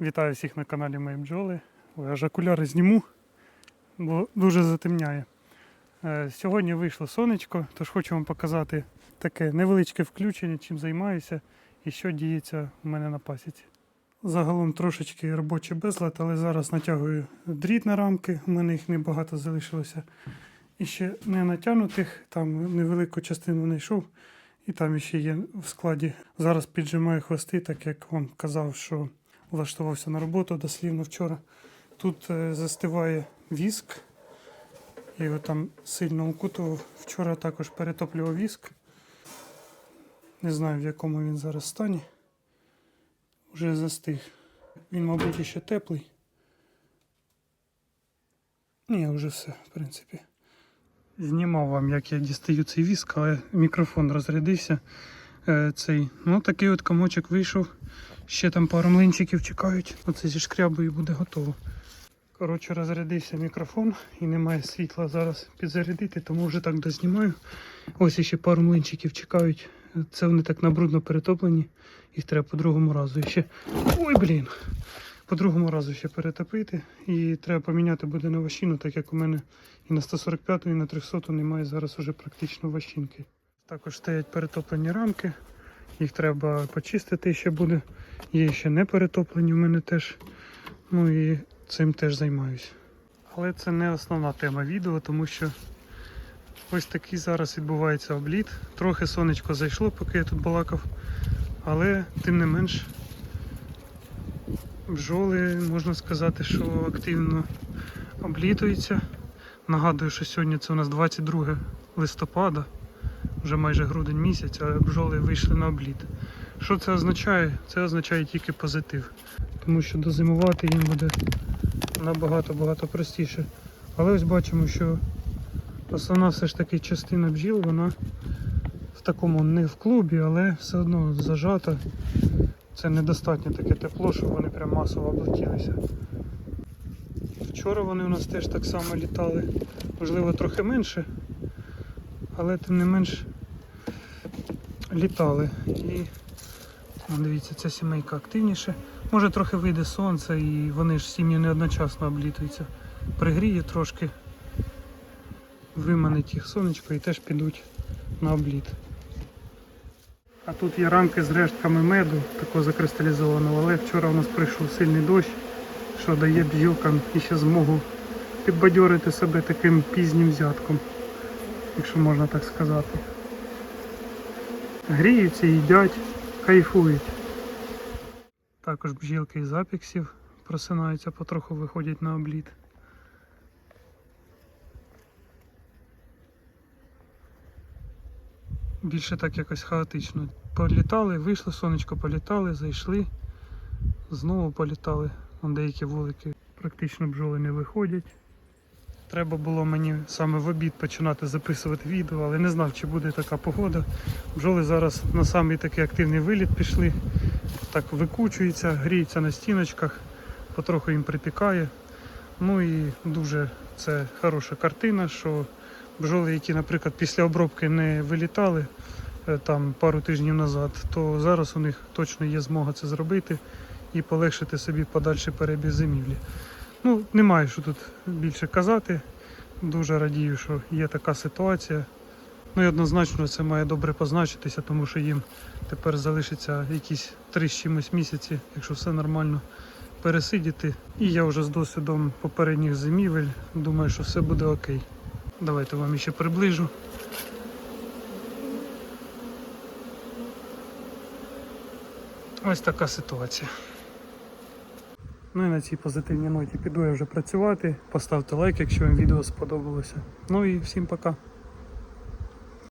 Вітаю всіх на каналі Мої бджоли. Ой, аж окуляри зніму, бо дуже затемняє. Е, Сьогодні вийшло сонечко, тож хочу вам показати таке невеличке включення, чим займаюся і що діється у мене на пасіці. Загалом трошечки робочий безлад, але зараз натягую дріт на рамки, у мене їх небагато залишилося. І ще не натягнутих, там невелику частину знайшов, і там ще є в складі. Зараз піджимаю хвости, так як вам казав, що влаштувався на роботу дослівно вчора. Тут е, застиває віск. Я його там сильно укутував. Вчора також перетоплював віск. Не знаю, в якому він зараз стані. Вже застиг. Він, мабуть, ще теплий. Ні, вже все, в принципі. Знімав вам, як я дістаю цей віск, але мікрофон розрядився. Е, цей. Ну, такий от комочок вийшов. Ще там пару млинчиків чекають. Оце зі шкрябою буде готово. Коротше, розрядився мікрофон і немає світла зараз підзарядити, тому вже так дознімаю. Ось ще пару млинчиків чекають. Це вони так набрудно перетоплені. Їх треба по другому разу ще. Ой, блін! По другому разу ще перетопити. І треба поміняти буде на ващину, так як у мене і на 145, і на 300 немає зараз уже практично ващинки. Також стоять перетоплені рамки. Їх треба почистити ще буде. Є ще не перетоплені в мене теж. Ну і цим теж займаюся. Але це не основна тема відео, тому що ось такий зараз відбувається обліт. Трохи сонечко зайшло, поки я тут балакав. Але тим не менш бджоли, можна сказати, що активно облітуються. Нагадую, що сьогодні це у нас 22 листопада, вже майже грудень місяць, а бджоли вийшли на обліт. Що це означає? Це означає тільки позитив. Тому що дозимувати їм буде набагато-багато простіше. Але ось бачимо, що основна все ж таки частина бджіл, вона в такому не в клубі, але все одно зажата. Це недостатньо таке тепло, щоб вони прям масово облетілися. Вчора вони у нас теж так само літали, можливо трохи менше, але тим не менш літали. І дивіться, ця сімейка активніше. Може трохи вийде сонце і вони ж сім'ї не одночасно облітуються. Пригріє трошки, виманить їх сонечко і теж підуть на обліт. А тут є рамки з рештками меду, такого закристалізованого, але вчора у нас прийшов сильний дощ, що дає бджілкам іще змогу підбадьорити себе таким пізнім взятком, якщо можна так сказати. Гріються, їдять, кайфують. Також бджілки із апіксів просинаються, потроху виходять на обліт. Більше так якось хаотично. Політали, вийшло сонечко, політали, зайшли, знову політали. Вон деякі вулики практично бджоли не виходять. Треба було мені саме в обід починати записувати відео, але не знав, чи буде така погода. Бджоли зараз на самий такий активний виліт пішли, так викучуються, гріються на стіночках, потроху їм припікає. Ну і дуже це хороша картина, що бджоли, які, наприклад, після обробки не вилітали е, там пару тижнів назад, то зараз у них точно є змога це зробити і полегшити собі подальший перебіг зимівлі. Ну, немає що тут більше казати. Дуже радію, що є така ситуація. Ну і однозначно це має добре позначитися, тому що їм тепер залишиться якісь три з чимось місяці, якщо все нормально пересидіти. І я вже з досвідом попередніх зимівель думаю, що все буде окей. Давайте вам ще приближу. Ось така ситуація. Ну і на цій позитивній ноті піду я вже працювати. Поставте лайк, якщо вам відео сподобалося. Ну і всім пока.